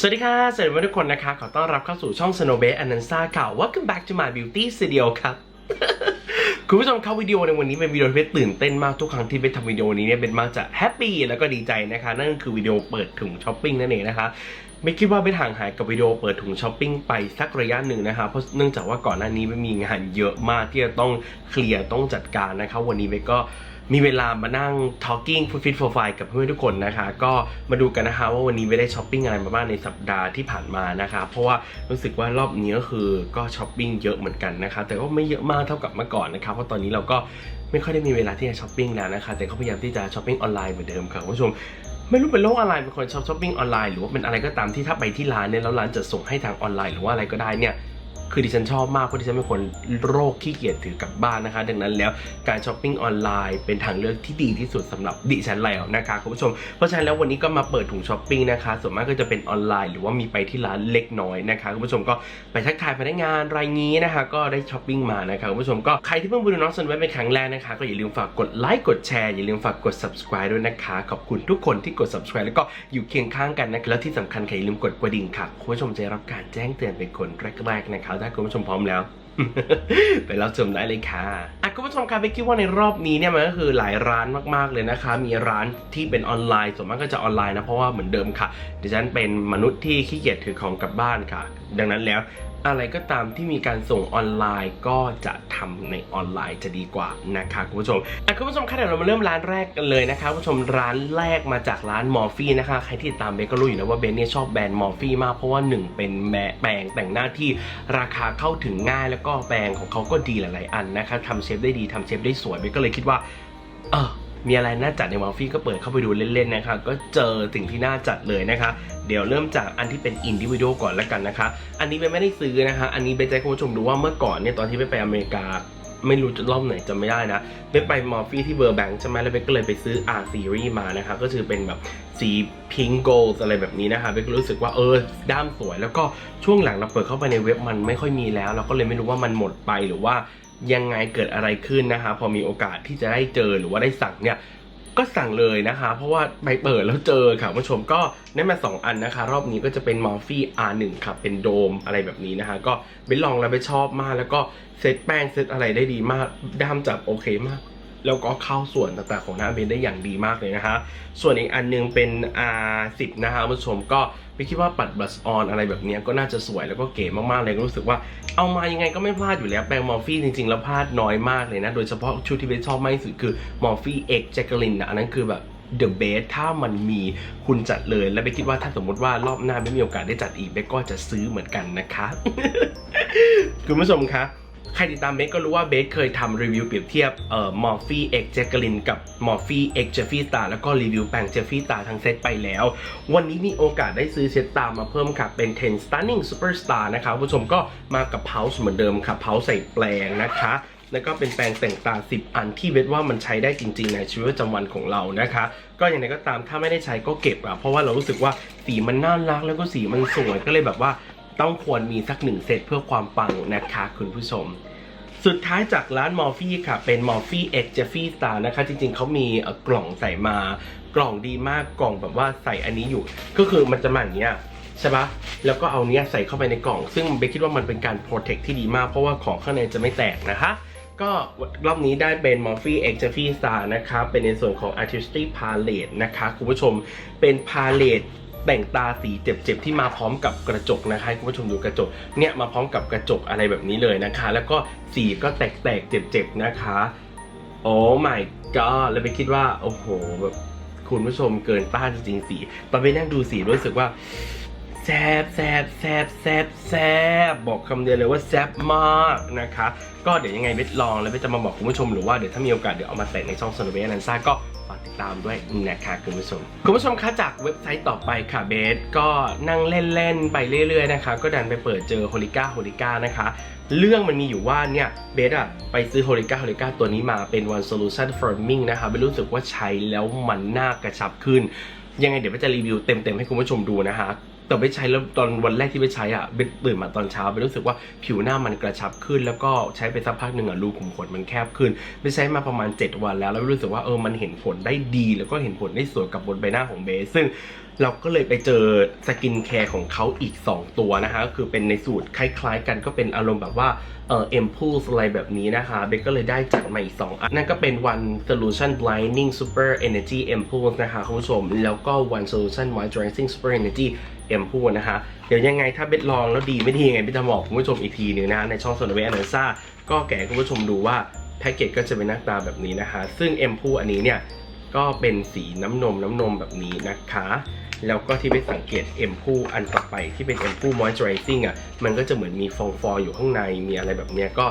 สวัสดีค่ะสวัสดีทุกคนนะคะ ขอต้อนรับเข้าสู่ช่อง Snow b a s e a n a n s a ค่ะ Welcome back to my beauty studio ครับคุณผู้ชมครับวิดีโอในวันนี้เป็นวิดีโอที่เบสตื่นเต้นมากทุกครั้งที่เบสทำวิดีโอนี้เนี่ยเบสมักจะแฮปปี้แล้วก็ดีใจนะคะ นั่นคือวิดีโอเปิดถุงช้อปปิ้งนั่นเองนะคะไม่คิดว่าเบสห่างหายกับวิดีโอเปิดถุงช้อปปิ้งไปสักระยะหนึ่งนะคะเพราะเนื่องจากว่าก่อนหน้านี้เบสมีงานเยอะมากที่จะต้องเคลียร์ต้องจัดการนะคะ วันนี้เบสก็ มีเวลามานั่ง talking for fit for fine กับเพื่อนทุกคนนะคะ ก็มาดูกันนะคะว่าวันนี้ไม่ได้ช้อปปิ้งอะไรมาบ้างในสัปดาห์ที่ผ่านมานะคะ เพราะว่ารู้สึกว่ารอบนี้ก็คือก็ช้อปปิ้งเยอะเหมือนกันนะคะ แต่ก็ไม่เยอะมากเท่ากับเมื่อก่อนนะคะเพราะตอนนี้เราก็ไม่ค่อยได้มีเวลาที่จะช้อปปิ้งแล้วนะคะ แต่ก็พยายามที่จะช้อปปิ้งออนไลน์เหมือนเดิมค่ะคุณผู้ชมไม่รู้เป็นโรคอะไรเป็นคนชอบช้อปปิ้งออนไลน์หรือว่าเป็นอะไรก็ตามที่ถ้าไปที่ร้านเนี่ยแล้วร้านจะส่งให้ทางออนไลน์หรือว่าอะไรก็ได้เนี่ย คือดิฉันชอบมากเพราะดิฉันเป็นคนโรคขี้เกียจถือกลับบ้านนะคะ ดังนั้นแล้วการช้อปปิ้งออนไลน์เป็นทางเลือกที่ดีที่สุดสำหรับดิฉันแล้วนะคะคุณผู้ชม เพราะฉะนั้นแล้ววันนี้ก็มาเปิดถุงช้อปปิ้งนะคะส่วนมากก็จะเป็นออนไลน์ หรือว่ามีไปที่ร้านเล็กน้อยนะคะคุณผู้ชมก็ไปทักทายพนักงานรายงี้นะคะ ก็ได้ช้อปปิ้งมานะคะคุณผู้ชมก็ใครที่เพิ่งมาดูน้องซันไว้เป็นครั้งแรกนะคะ ก็อย่าลืมฝากกดไลค์กดแชร์อย่าลืมฝากกด subscribe ด้วยนะคะ ขอบคุณทุกคนที่กด subscribe แล้วก็อยู่เคียงข้างกันนะแล้วที่สำคัญค่ะอย่าลืมกดกระดิ่งค่ะคุณผู้ชมจะรับการแจ้งเตือนเป็นคนแรกๆนะคะถ้าคุณผู้ชมพร้อมแล้ว ไปรับชมได้เลยค่ะอะคุณผู้ชมครับไปคิดว่าในรอบนี้เนี่ยมันก็คือหลายร้านมากๆเลยนะคะ มีร้านที่เป็นออนไลน์ส่วนมากก็จะออนไลน์นะเพราะว่าเหมือนเดิมค่ะดิฉันเป็นมนุษย์ที่ขี้เกียจถือของกลับบ้านค่ะ ดังนั้นแล้ว อะไรก็ตามที่มีการส่งออนไลน์ก็จะทำในออนไลน์จะดีกว่านะคะคุณผู้ชมอะคุณผู้ชมคะเดี๋ยวเรามาเริ่มร้านแรกกันเลยนะคะคุณผู้ชมร้านแรกมาจากร้านมอร์ฟี่นะคะใครที่ติดตามเบนก็รู้อยู่นะว่าเบนเนี่ยชอบแบรนด์มอร์ฟี่มากเพราะว่าหนึ่งเป็นแมแปรงแต่งหน้าที่ราคาเข้าถึงง่าย แล้วก็แปรงของเขาก็ดีหลาย ๆ อันนะคะทำเชฟได้ดีทำเชฟได้สวยเบนก็เลยคิดว่าเออ มีอะไรน่าจัดในมอร์ฟี่ก็เปิดเข้าไปดูเล่นๆนะคะ ก็เจอสิ่งที่น่าจัดเลยนะคะ เดี๋ยวเริ่มจากอันที่เป็นอินดิวิโดก่อนแล้วกันนะคะ อันนี้เบนไม่ได้ซื้อนะคะ อันนี้เบนจะให้คุณผู้ชมดูว่าเมื่อก่อนเนี่ยตอนที่เบนไปอเมริกาไม่รู้จะรอบไหนจำไม่ได้นะเบนไปมอร์ฟี่ที่เบอร์แบงค์ใช่ไหมแล้วเบนก็เลยไปซื้อ R series มานะคะ ก็คือเป็นแบบสีพิงโกลอะไรแบบนี้นะคะเบนก็รู้สึกว่าเออด้ามสวย แล้วก็ช่วงหลังเราเปิดเข้าไปในเว็บมันไม่ค่อยมีแล้ว เราก็เลยไม่รู้ว่ามันหมดไปหรือว่า ยังไงเกิดอะไรขึ้นนะคะพอมีโอกาสที่จะได้เจอหรือว่าได้สั่งเนี่ยก็สั่งเลยนะคะ เพราะว่าไปเปิดแล้วเจอค่ะคุณผู้ชมก็ได้มา 2 อันนะคะ รอบนี้ก็จะเป็นมอร์ฟี่ R1 ค่ะ เป็นโดมอะไรแบบนี้นะคะ ก็ไปลองแล้วไปชอบมาก แล้วก็เซตแป้งเซตอะไรได้ดีมากด้ามจับโอเคมาก แล้วก็เข้าส่วนต่างๆของหน้าเบนได้อย่างดีมากเลยนะคะ ส่วนอีกอันหนึงเป็น R10 นะคะคุณผู้ชมก็ไม่คิดว่าปัดบลัสออนอะไรแบบนี้ก็น่าจะสวยแล้วก็เก๋มากๆเลยรู้สึกว่าเอามายังไงก็ไม่พลาดอยู่แล้วแปรงมอร์ฟี่จริงๆ แล้วพลาดน้อยมากเลยนะ โดยเฉพาะชุดที่เบนชอบมากที่สุดคือมอร์ฟี่เอ็กแจ็คเกลินนะอันนั้นคือแบบ The Best ถ้ามันมีคุณจัดเลย และเบนคิดว่าถ้าสมมติว่ารอบหน้าไม่มีโอกาสได้จัดอีกเบนก็จะซื้อเหมือนกันนะคะ คุณผู้ชมคะ ใครติดตามเบสก็รู้ว่าเบสเคยทำรีวิวเปรียบเทียบเอ่อมอร์ฟี่เอ็กเจคลินกับมอร์ฟี่เอ็กเจฟฟี่ตาแล้วก็รีวิวแปลงเจฟฟี่ตาทั้งเซตไปแล้ว วันนี้มีโอกาสได้ซื้อเซตตามมาเพิ่มค่ะ เป็น 10 Stunning Superstar นะคะผู้ชมก็มากับเพาส์เหมือนเดิมค่ะเพาส์ใส่แปลงนะคะแล้วก็เป็นแปรงแต่งตา 10 อันที่เบสว่ามันใช้ได้จริง ๆ ในชีวิตประจำวันของเรานะคะ ก็อย่างไรก็ตามถ้าไม่ได้ใช้ก็เก็บอะเพราะว่าเรารู้สึกว่าสีมันน่ารักแล้วก็สีมันสวยก็เลยแบบว่า ต้องควรมีสักหนึ่งเซตเพื่อความปังนะคะคุณผู้ชม สุดท้ายจากร้านมอร์ฟี่ค่ะ เป็นมอร์ฟี่เอ็กเจฟฟี่สตาร์นะคะ จริงๆเขามีกล่องใส่มากล่องดีมากกล่องแบบว่าใส่อันนี้อยู่ ก็คือมันจะมาอย่างเงี้ยใช่ปะแล้วก็เอาเนี้ยใส่เข้าไปในกล่อง ซึ่งเบคคิดว่ามันเป็นการโปรเทคที่ดีมากเพราะว่าของข้างในจะไม่แตกนะคะ ก็รอบนี้ได้เป็น Morphe X j e f f y Star นะคะ เป็นในส่วนของ Artistic Palette นะคะ คุณผู้ชมเป็นพาเลต แต่งตาสีเจ็บๆที่มาพร้อมกับกระจกนะคะคุณผู้ชมดูกระจกเนี่ยมาพร้อมกับกระจกอะไรแบบนี้เลยนะคะ แล้วก็สีก็แตกๆเจ็บๆนะคะโอ้ my god แล้วไปคิดว่าโอ้โหแบบคุณผู้ชมเกินต้านจริงๆสีตอนไปนั่งดูสีรู้สึกว่าแซบแซบแซบแซบแซบบอกคำเดียวเลยว่าแซบมากนะคะ ก็เดี๋ยวยังไงเบสลองแล้วเบสจะมาบอกคุณผู้ชมหรือว่าเดี๋ยวถ้ามีโอกาสเดี๋ยวเอามาแต่งในช่องสโนเบนันซ่าก็ ติดตามด้วยนะคะคุณผู้ชมคุณผู้ชมคะจากเว็บไซต์ต่อไปค่ะเบสก็นั่งเล่นๆไปเรื่อยๆนะคะก็ดันไปเปิดเจอโฮลิก้าโฮลิก้านะคะเรื่องมันมีอยู่ว่าเนี่ยเบสอะไปซื้อโฮลิก้าโฮลิก้าตัวนี้มาเป็น one solution firming นะคะไปรู้สึกว่าใช้แล้วมันหน้ากระชับขึ้น ยังไงเดี๋ยวเบสจะรีวิวเต็มๆให้คุณผู้ชมดูนะคะ แต่ไปใช้แล้วตอนวันแรกที่ไปใช้อะเบนตื่นมาตอนเช้าเบนรู้สึกว่าผิวหน้ามันกระชับขึ้น แล้วก็ใช้ไปสักพักหนึ่งอะรูขุมขนมันแคบขึ้นไปใช้มาประมาณ 7 วันแล้ว แล้วรู้สึกว่าเออมันเห็นผลได้ดี แล้วก็เห็นผลได้สวยกับบนใบหน้าของเบสซึ่งเราก็เลยไปเจอสกินแคร์ของเขาอีก 2 ตัวนะคะก็คือเป็นในสูตรคล้ายๆ กันก็เป็นอารมณ์แบบว่าเอ่อ impulse อะไรแบบนี้นะคะเบกก็เลยได้จัดมาอีก 2 อัน นั่นก็เป็น one solution blinding super energy impulse นะคะคุณผู้ชม แล้วก็ one solution moisturizing super energy impulse นะคะ เดี๋ยวยังไงถ้าเบสลองแล้วดีไม่ดียังไงเบสจะบอกคุณผู้ชมอีกทีหนึงนะในช่องโซนเวอเนซ่าก็แก่คุณผู้ชมดูว่าแพ็กเกจก็จะเป็นหน้าตาแบบนี้นะคะ ซึ่ง m พูอันนี้เนี่ยก็เป็นสีน้ำนมน้ำนมแบบนี้นะคะ แล้วก็ที่ไปสังเกต M พูอันต่อไปที่เป็น M พู moisturizing อะมันก็จะเหมือนมีฟองฟออยู่ข้างในมีอะไรแบบเนี้ยก็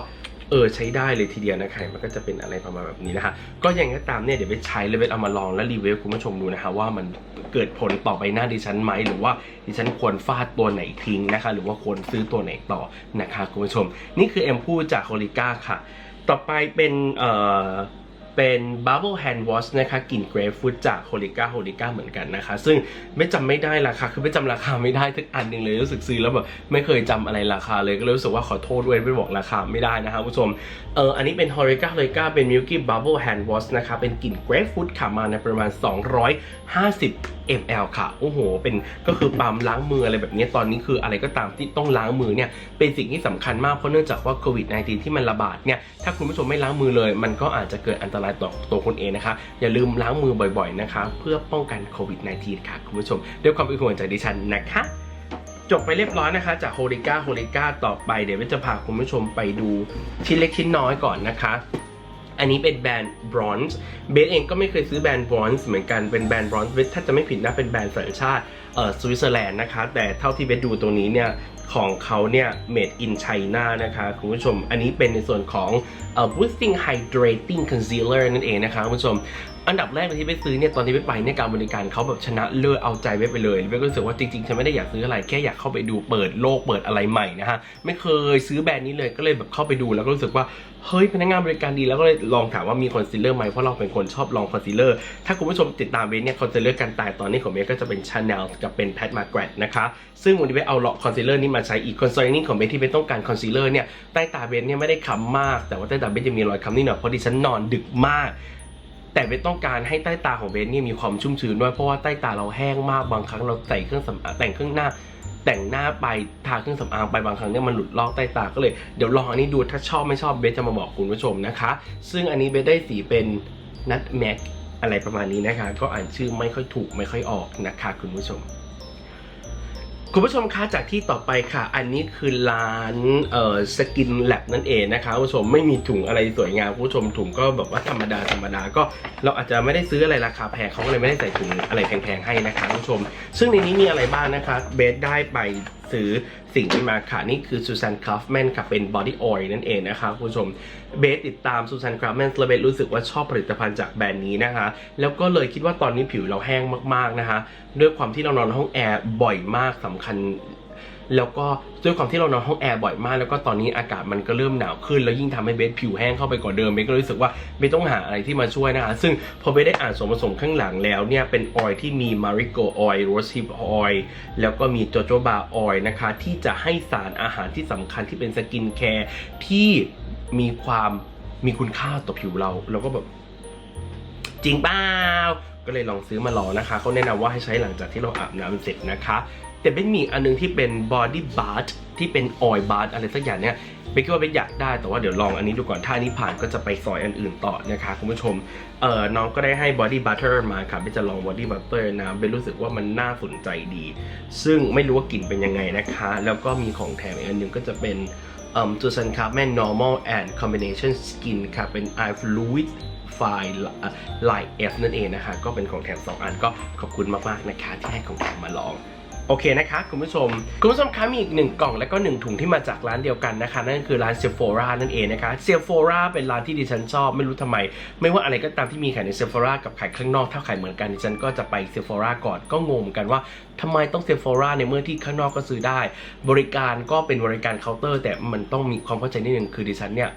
เออใช้ได้เลยทีเดียวนะคะมันก็จะเป็นอะไรประมาณแบบนี้นะคะก็ยังไงก็ตามเนี่ยเดี๋ยวไปใช้เลยไปเอามาลองและรีวิวคุณผู้ชมดูนะคะว่ามันเกิดผลต่อใบหน้าดิฉันไหมหรือว่าดิฉันควรฟาดตัวไหนทิ้งนะคะ หรือว่าควรซื้อตัวไหนต่อนะคะคุณผู้ชม นี่คือเอ็มพูจากโคลิก้าค่ะ ต่อไปเป็นเอ่อ เป็น Bubble Hand Wash นะคะกลิ่นเกรฟฟูดจาก h o l i c a h o l i c a เหมือนกันนะคะ ซึ่งไม่จำไม่ได้ราคาคือไม่จำราคาไม่ได้ทุกอันหนึ่งเลยรู้สึกซื้อแล้วแบบไม่เคยจำอะไรราคาเลยก็เลยรู้สึกว่าขอโทษด้วยไม่บอกราคาไม่ได้นะคะคุณผู้ชมเอออันนี้เป็น h o l i c a h o l i c a เป็น Milky Bubble Hand Wash นะคะเป็นกลิ่นเกรฟฟูดค่ะมาในประมาณ 250 ml ค่ะ โอ้โห เป็นก็คือปั๊มล้างมืออะไรแบบนี้ตอนนี้คืออะไรก็ตามที่ต้องล้างมือเนี่ยเป็นสิ่งที่สำคัญมากเพราะเนื่องจากว่าโควิด -19 ที่มันระบาดเนี่ยถ้าคุณผู้ชมไม่ล้างมือเลย มันก็อาจจะเกิดอันตรายต่อตัวคุณเองนะคะ อย่าลืมล้างมือบ่อยๆนะคะ เพื่อป้องกันโควิด -19 ค่ะคุณผู้ชมด้วยความเป็นห่วงจากดิฉันนะคะจบไปเรียบร้อยนะคะ จากโฮลิก้าโฮลิก้าต่อไปเดี๋ยวจะพาคุณผู้ชมไปดูชิ้นเล็กชิ้นน้อยก่อนนะคะ อันนี้เป็นแบรนด์บรอนซ์เบสเองก็ไม่เคยซื้อแบรนด์บรอนซ์เหมือนกันเป็นแบรนด์บรอนซ์เบสถ้าจะไม่ผิดนะเป็นแบรนด์สัญชาติเอ่อสวิตเซอร์แลนด์นะคะ แต่เท่าที่เบสดูตรงนี้เนี่ยของเขาเนี่ย made in China นะคะคุณผู้ชม อันนี้เป็นในส่วนของ boosting hydrating concealer นั่นเองนะคะคุณผู้ชม อันดับแรกที่ไปซื้อเนี่ย ตอนที่ไปไปเนี่ยการบริการเขาแบบชนะเลิศเอาใจเว็บไปเลยเว็บก็รู้สึกว่าจริงๆ ฉันไม่ได้อยากซื้ออะไร แค่อยากเข้าไปดูเปิดโลกเปิดอะไรใหม่นะฮะ ไม่เคยซื้อแบรนด์นี้เลยก็เลยแบบเข้าไปดูแล้วก็รู้สึกว่า เฮ้ยพนักงานบริการดีแล้วก็เลยลองถามว่ามีคอนซีลเลอร์ไหมเพราะเราเป็นคนชอบลองคอนซีลเลอร์ถ้าคุณผู้ชมติดตามเว็บเนี่ยคอนซีลเลอร์กันตายตอนนี้ของเว็บก็จะเป็นชาแนลกับเป็นแพทมาร์กรตนะคะซึ่งวันนี้เว็บเอาคอนซีลเลอร์นี้มาใช้อีกคอนซีลเลอร์นี่ของเว็บที่เว็บต้องการคอนซีลเลอร์เนี่ยใต้ตาเว็บเนี่ยไม่ได้คำมาก แต่ว่าใต้ตาเว็บจะมีรอยคำนิดหน่อยเพราะดิฉันนอนดึกมากแต่เบสต้องการให้ใต้ตาของเบสเนี่ยมีความชุ่มชื้นด้วยเพราะว่าใต้ตาเราแห้งมากบางครั้งเราใส่เครื่องสำอางแต่งเครื่องหน้า แต่งหน้าไปทาเครื่องสำอางไปบางครั้งเนี่ยมันหลุดลอกใต้ตาก็เลยเดี๋ยวลองอันนี้ดูถ้าชอบไม่ชอบเบสจะมาบอกคุณผู้ชมนะคะ ซึ่งอันนี้เบสได้สีเป็นนัทแม็กอะไรประมาณนี้นะคะ ก็อ่านชื่อไม่ค่อยถูกไม่ค่อยออกนะคะ คุณผู้ชม คุณผู้ชมคะจากที่ต่อไปค่ะ อันนี้คือร้านเอ่อสกินแลบนั่นเองนะคะคุณผู้ชมไม่มีถุงอะไรสวยงามคุณผู้ชมถุงก็แบบว่าธรรมดาธรรมดาก็เราอาจจะไม่ได้ซื้ออะไรราคาแพงเขาก็เลยไม่ได้ใส่ถุงอะไรแพงๆให้นะคะคุณผู้ชม ซึ่งในนี้มีอะไรบ้างนะคะเบสได้ไปซื้อสิ่งที่มาค่ะ นี่คือซูซานคราฟแมนค่ะ เป็นบอดี้ออยล์นั่นเองนะคะคุณผู้ชมเบสติดตามซูซานคราฟแมนและเบสรู้สึกว่าชอบผลิตภัณฑ์จากแบรนด์นี้นะคะ แล้วก็เลยคิดว่าตอนนี้ผิวเราแห้งมากๆนะคะ ด้วยความที่เรานอนห้องแอร์บ่อยมากสำคัญ แล้วก็ด้วยความที่เรานอนห้องแอร์บ่อยมาก แล้วก็ตอนนี้อากาศมันก็เริ่มหนาวขึ้น แล้วยิ่งทำให้เบสผิวแห้งเข้าไปกว่าเดิมเบสก็รู้สึกว่าเบสต้องหาอะไรที่มาช่วยนะคะ ซึ่งพอเบสได้อ่านส่วนผสมข้างหลังแล้วเนี่ยเป็นออยล์ที่มีมาริโกออยล์โรสฮิปออยล์แล้วก็มีโจโจบาออยล์นะคะ ที่จะให้สารอาหารที่สำคัญที่เป็นสกินแคร์ที่มีความมีคุณค่าต่อผิวเราแล้วก็แบบจริงเปล่าก็เลยลองซื้อมาลองนะคะเขาแนะนำว่าให้ใช้หลังจากที่เราอาบน้ำเสร็จนะคะ แต่เป็นมีอันนึงที่เป็น body bath ที่เป็น oil bath อะไรสักอย่างเนี่ยเบนคิดว่าเบนอยากได้แต่ว่าเดี๋ยวลองอันนี้ดูก่อนถ้าอันนี้ผ่านก็จะไปซอยอันอื่นต่อนะคะคุณผู้ชมเอ่อน้องก็ได้ให้ body butter มาค่ะเบนจะลอง body butter นะเบนรู้สึกว่ามันน่าสนใจดี ซึ่งไม่รู้ว่ากลิ่นเป็นยังไงนะคะ แล้วก็มีของแถมอีกอันหนึงก็จะเป็นเอ่อจูซันคาร์แมน normal and combination skin ค่ะเป็น eye fluid ไฟล์ไลน์ F นั่นเองนะคะ ก็เป็นของแถม2 อันก็ขอบคุณมาก ๆ นะคะ ที่ให้ของแถมมาลอง โอเคนะคะคุณผู้ชม คุณผู้ชมคะมีอีกหนึ่งกล่องและก็หนึ่งถุงที่มาจากร้านเดียวกันนะคะ นั่นคือร้านเซฟ h o รานั่นเองนะคะเซฟ h o ราเป็นร้านที่ดิฉันชอบไม่รู้ทำไม ไม่ว่าอะไรก็ตามที่มีขายในเซฟ h o รากับขายข้างนอกถ้าขายเหมือนกันดิฉันก็จะไปเซฟ h o ราก่อนก็งงเหมือนกันว่าทำไมต้องเซฟ h o ราในเมื่อที่ข้างนอกก็ซื้อได้ บริการก็เป็นบริการเคาน์เตอร์ แต่มันต้องมีความเข้าใจนิดนึงคือดิฉันเนี่ย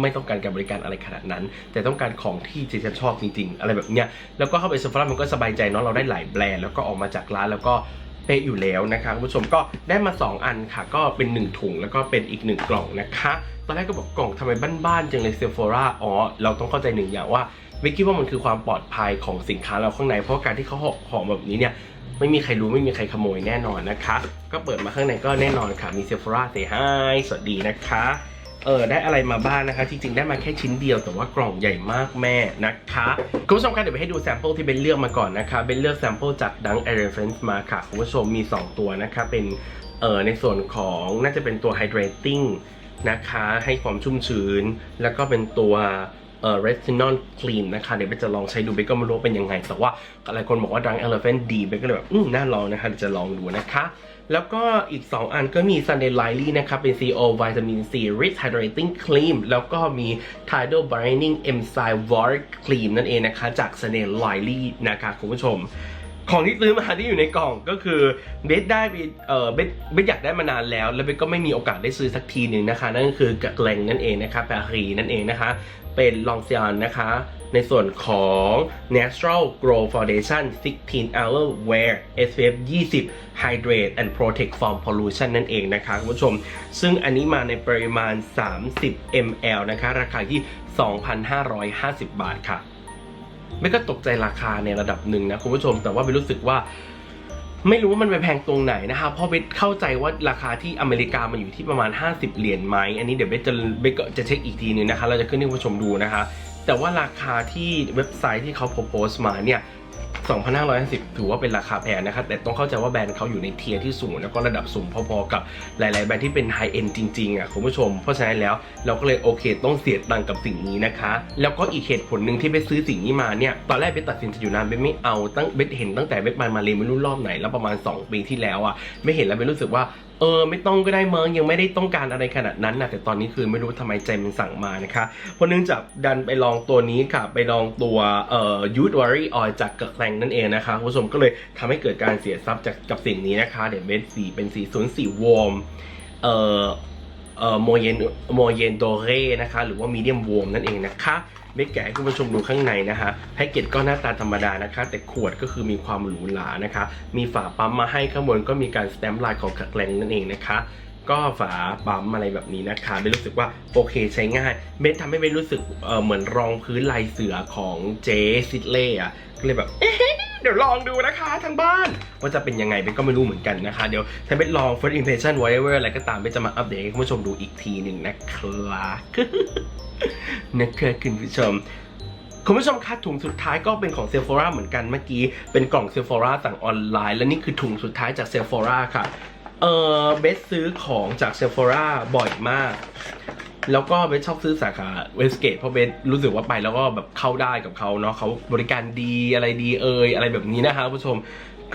ไม่ต้องการการบริการอะไรขนาดนั้น แต่ต้องการของที่ดิฉันชอบจริงๆ อะไรแบบเนี้ยแล้วก็เข้าไปเซฟ h o รามันก็สบายใจเนาะเราได้หลายแบรนด์แล้วก็ออกมาจากร้านแล้วก็ เป๊ะอยู่แล้วนะคะคุณผู้ชมก็ได้มา 2 อันค่ะ ก็เป็น 1 ถุงแล้วก็เป็นอีก 1 กล่องนะคะตอนแรกก็บอกกล่องทำไมบ้านๆจังเลยเซฟ h o ราอ๋อเราต้องเข้าใจหนึ่งอย่างว่าไม่คิดว่ามันคือความปลอดภัยของสินค้าเราข้างในเพราะการที่เขาห่อหอแบบนี้เนี่ยไม่มีใครรู้ไม่มีใครขโมยแน่นอนนะคะ ก็เปิดมาข้างในก็แน่นอนค่ะมีเซฟ h ราเซฮายสวัสดีนะคะ เออได้อะไรมาบ้างนะคะ จริงๆ ได้มาแค่ชิ้นเดียวแต่ว่ากล่องใหญ่มากแม่นะคะคุณผู้ชมคะเดี๋ยวไปให้ดูแซมเปิลที่เบนเลือกมาก่อนนะคะเบนเลือกแซมเปิลจากดังเอเรฟเฟนซ์มาค่ะคุณผู้ชมมี 2 ตัวนะคะ เป็นเออในส่วนของน่าจะเป็นตัว hydrating นะคะให้ความชุ่มชื้น แล้วก็เป็นตัวเอ่อ retinol clean นะคะเดี๋ยวเบจะลองใช้ดูเบก็ไม่รู้เป็นยังไง แต่ว่าหลายคนบอกว่า Drunk Elephant ดีเบก็เลยแบบ อืมน่าลองนะคะเดี๋ยวจะลองดูนะคะ แล้วก็อีก 2 อันก็มี Sunday Lily นะครับ เป็น CO Vitamin C Rich Hydrating Cream แล้วก็มี Tidal Brightening Enzyme Water Cream นั่นเองนะคะ จาก Sunday Lily นะคะคุณผู้ชมของที่ซื้อมาที่อยู่ในกล่องก็คือเบสได้เออเบสเบสอยากได้มานานแล้ว แล้วเบสก็ไม่มีโอกาสได้ซื้อสักทีหนึ่งนะคะ นั่นก็คือกะแกลงนั่นเองนะคะแปรีนั่นเองนะคะ เป็นลองเซียนนะคะ ในส่วนของ Natural Glow Foundation 16 Hour Wear SPF 20 Hydrate and Protect from Pollution นั่นเองนะคะคุณผู้ชม ซึ่งอันนี้มาในปริมาณ 30 ml นะคะ ราคาที่ 2,550 บาทค่ะ ไม่ก็ตกใจราคาในระดับหนึ่งนะคุณผู้ชม แต่ว่าไปรู้สึกว่าไม่รู้ว่ามันไปแพงตรงไหนนะคะเพราะเบสเข้าใจว่าราคาที่อเมริกามันอยู่ที่ประมาณ 50 เหรียญไหม อันนี้เดี๋ยวเบสจะเบสจะเช็คอีกทีหนึงนะคะ เราจะขึ้นให้คุณผู้ชมดูนะคะ แต่ว่าราคาที่เว็บไซต์ที่เขาโพสต์มาเนี่ย2,550 ถือว่าเป็นราคาแพงนะครับ แต่ต้องเข้าใจว่าแบรนด์เขาอยู่ในเทียร์ที่สูง แล้วก็ระดับสูงพอๆกับหลาย ๆ แบรนด์ที่เป็นไฮเอ็นจริง ๆ อะคุณผู้ชม เพราะฉะนั้นแล้วเราก็เลยโอเคต้องเสียตังค์กับสิ่งนี้นะคะ แล้วก็อีกเหตุผลหนึ่งที่ไปซื้อสิ่งนี้มาเนี่ย ตอนแรกเบสตัดสินใจอยู่นานเบสไม่เอาตั้งเบสเห็นตั้งแต่เบสมามาเลยไม่รู้รอบไหน แล้วประมาณ 2 ปีที่แล้วอะไม่เห็นแล้วเบสรู้สึกว่า เออไม่ต้องก็ได้เมิงยังไม่ได้ต้องการอะไรขนาดนั้นนะแต่ตอนนี้คือไม่รู้ทำไมใจมันสั่งมานะคะเพราะเนื่องจากดันไปลองตัวนี้ค่ะไปลองตัวเอ่อยูดวอรี่ออยจากกระแกงนั่นเองนะคะคุณผู้ชมก็เลยทำให้เกิดการเสียทรัพย์จากกับสิ่งนี้นะคะเดี๋ยวเบสสีเป็นสีศูนย์สีวอร์มเอ่อเอ่อโมเยนโมเยนโดเรนะคะหรือว่ามีเดียมวอร์มนั่นเองนะคะ ไม่แกะให้คุณผู้ชมดูข้างในนะคะแพ็กเกจก็หน้าตาธรรมดานะคะ แต่ขวดก็คือมีความหรูหรานะคะ มีฝาปั๊มมาให้ข้างบนก็มีการสแตมป์ลายของกระแรงนั่นเองนะคะก็ฝาปั๊มอะไรแบบนี้นะคะเบนรู้สึกว่าโอเคใช้ง่ายเบนทำให้เบนรู้สึกเเหมือนรองพื้นลายเสือของเจซิดเล่อะก็เลยแบบ เดี๋ยวลองดูนะคะทางบ้าน ว่าจะเป็นยังไงเบนก็ไม่รู้เหมือนกันนะคะ เดี๋ยวถ้าเบนลอง first impression whatever อะไรก็ตามเบนจะมาอัปเดตให้คุณผู้ชมดูอีกทีหนึ่งนะครับนะคะคุณผู้ชมคุณผู้ชมคะถุงสุดท้ายก็เป็นของเซฟ h ราเหมือนกันเมื่อกี้เป็นกล่องเซฟ h ราสั่งออนไลน์ และนี่คือถุงสุดท้ายจากเซฟ h ราค่ะ เออเบสซื้อของจากเซฟ h ราบ่อยมาก แล้วก็เบสชอบซื้อสาขาเวสเกตเพราะเบสรู้สึกว่าไปแล้วก็แบบเข้าได้กับเขาเนาะเขาบริการดีอะไรดีเอ่ยอะไรแบบนี้นะคะผู้ชม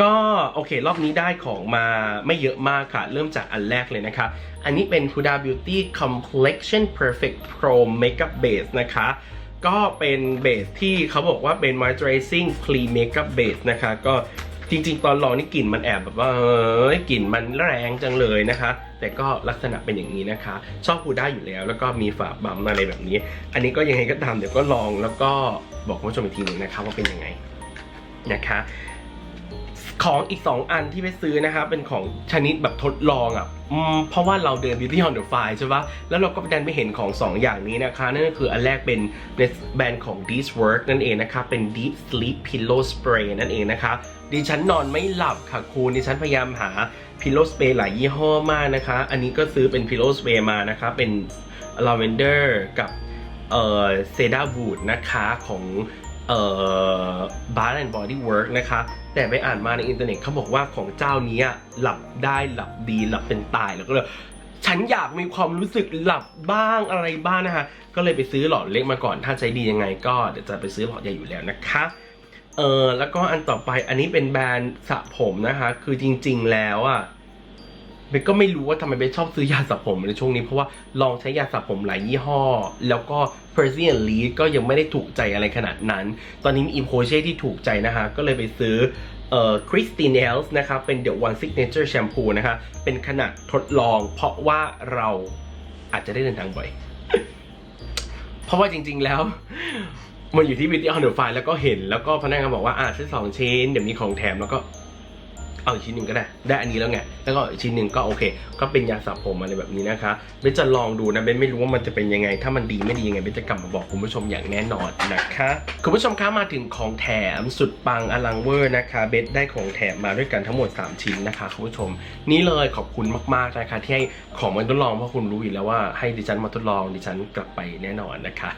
ก็โอเค รอบนี้ได้ของมาไม่เยอะมากค่ะ เริ่มจากอันแรกเลยนะคะ อันนี้เป็น Huda Beauty Complexion Perfect Pro Makeup Base นะคะ ก็เป็นเบสที่เขาบอกว่าเป็น moisturizing clean makeup base นะคะ ก็ จริง ๆ ตอนลองนี่กลิ่นมันแอบแบบว่าเอ้ยกลิ่นมันแรงจังเลยนะคะ แต่ก็ลักษณะเป็นอย่างนี้นะคะ ชอบพูได้อยู่แล้ว แล้วก็มีฝาบัมอะไรแบบนี้ อันนี้ก็ยังไงก็ตามเดี๋ยวก็ลองแล้วก็บอกคุณผู้ชมอีกทีหนึ่งนะคะว่าเป็นยังไงนะคะของอีก 2 อันที่ไปซื้อนะคะเป็นของชนิดแบบทดลองอะเพราะว่าเราเดิน Beauty on the Fly ใช่ปะแล้วเราก็ดันไปเห็นของ 2 อย่างนี้นะคะ นั่นก็คืออันแรกเป็นในแบรนด์ของ d e s Work นั่นเองนะคะ เป็น Deep Sleep Pillow Spray นั่นเองนะคะ ดิฉันนอนไม่หลับค่ะคุณดิฉันพยายามหา Pillow Spray หลายยี่ห้อมากนะคะ อันนี้ก็ซื้อเป็น Pillow Spray มานะคะ เป็น Lavender กับเอ่อ Cedar Wood นะคะของเอ่อ Bath and Body Work นะคะ แต่ไปอ่านมาในอินเทอร์เน็ตเขาบอกว่าของเจ้านี้หลับได้หลับดีหลับเป็นตายแล้วก็เลยฉันอยากมีความรู้สึกหลับบ้างอะไรบ้างนะคะ ก็เลยไปซื้อหลอดเล็กมาก่อนถ้าใช้ดียังไงก็เดี๋ยวจะไปซื้อหลอดใหญ่อยู่แล้วนะคะ เออแล้วก็อันต่อไปอันนี้เป็นแบรนด์สระผมนะคะ คือจริง ๆ แล้วอะเบนก็ไม่รู้ว่าทำไมเบนชอบซื้อยาสระผมในช่วงนี้เพราะว่าลองใช้ยาสระผมหลายยี่ห้อ แล้วก็ Persian l e a d ก็ยังไม่ได้ถูกใจอะไรขนาดนั้น ตอนนี้มี i m p o c h e ที่ถูกใจนะคะ ก็เลยไปซื้อเอ่อ Christine e l s นะคะเป็น The One Signature Shampoo นะคะ เป็นขนาดทดลอง เพราะว่าเราอาจจะได้เดินทางบ่อย เพราะว่าจริง ๆ แล้ว มันอยู่ที่ Beauty on the Fly แล้วก็เห็นแล้วก็พนักงานบอกว่าอ่าซื้อสองชิ้นเดี๋ยวมีของแถมแล้วก็ เอาอีกชิ้นหนึ่งก็ได้ ได้อันนี้แล้วไง แล้วก็อีกชิ้นหนึ่งก็โอเค ก็เป็นยาสระผมอะไรแบบนี้นะคะเบนจะลองดูนะเบนไม่รู้ว่ามันจะเป็นยังไง ถ้ามันดีไม่ดียังไงเบนจะกลับมาบอกคุณผู้ชมอย่างแน่นอนนะคะ คุณผู้ชมคะมาถึงของแถมสุดปังอลังเวอร์นะคะ เบนได้ของแถมมาด้วยกันทั้งหมด 3 ชิ้นนะคะคุณผู้ชม นี่เลยขอบคุณมากๆนะคะที่ให้ของมาทดลองเพราะคุณรู้อยู่แล้วว่าให้ดิฉันมาทดลองดิฉันกลับไปแน่นอนนะคะ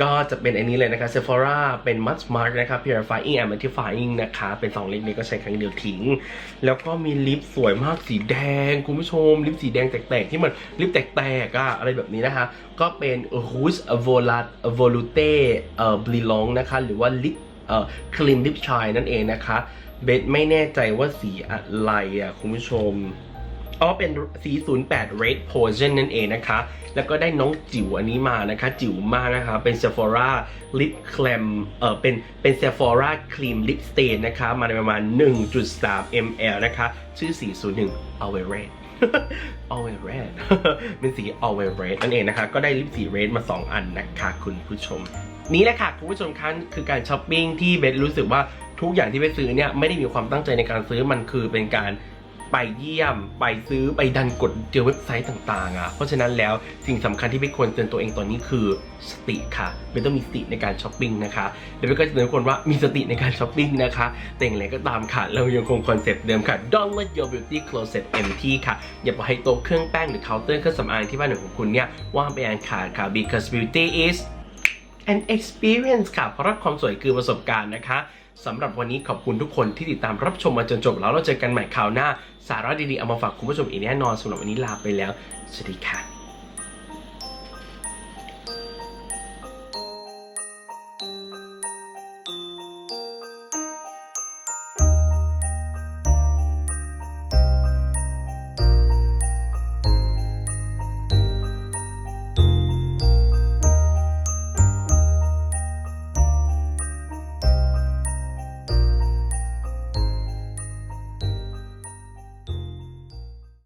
ก็จะเป็นอันนี้เลยนะคะ Sephora เป็น Mud Smart นะคะ Purifying and Mattifying นะคะ เป็นสองเล็กนี้ก็ใช้ครั้งเดียวทิ้งแล้วก็มีลิปสวยมากสีแดง คุณผู้ชม ลิปสีแดงแตกๆ ที่มันลิปแตกๆอะอะไรแบบนี้นะคะ ก็เป็น Rouge Volat Volute เอ่อ Brilong นะคะ หรือว่าลิปเอ่อ Clean Lip Shine นั่นเองนะคะ เบสไม่แน่ใจว่าสีอะไรอะคุณผู้ชม อ๋อเป็นสี08 Red Potion นั่นเองนะคะ แล้วก็ได้น้องจิ๋วอันนี้มานะคะ จิ๋วมากนะคะ เป็น Sephora Lip Clam เออเป็น เป็น Sephora Cream Lip Stain นะคะ มาในประมาณ 1.3 ml นะคะ ชื่อสี01 Always Red Always Red เป็นสี Always Red นั่นเองนะคะ ก็ได้ลิปสี Red มา 2 อันนะคะคุณผู้ชม นี่แหละค่ะคุณผู้ชมคะคือการช้อปปิ้งที่เบสรู้สึกว่าทุกอย่างที่ไปซื้อเนี่ยไม่ได้มีความตั้งใจในการซื้อมันคือเป็นการ ไปเยี่ยม ไปซื้อไปดันกดเจอเว็บไซต์ต่างๆอะเพราะฉะนั้นแล้วสิ่งสำคัญที่เบสควรเตือนตัวเองตอนนี้คือสติค่ะเบสต้องมีสติในการช้อปปิ้งนะคะเดี๋ยวเบสก็จะเตือนทุกคนว่ามีสติในการช้อปปิ้งนะคะ แต่อย่างไรก็ตามค่ะ เรายังคงคอนเซ็ปต์เดิมค่ะ don't let your beauty closet empty ค่ะ อย่าปล่อยให้โต๊ะเครื่องแป้งหรือเคาน์เตอร์เครื่องสำอางที่บ้านของคุณเนี่ยว่างไปอันขาดค่ะ because beauty is an experience ค่ะเพราะความสวยคือประสบการณ์นะคะ สำหรับวันนี้ขอบคุณทุกคนที่ติดตามรับชมมาจนจบแล้วเราเจอกันใหม่คราวหน้า สาระดีๆเอามาฝากคุณผู้ชมอีกแน่นอนสำหรับวันนี้ลาไปแล้ว สวัสดีค่ะ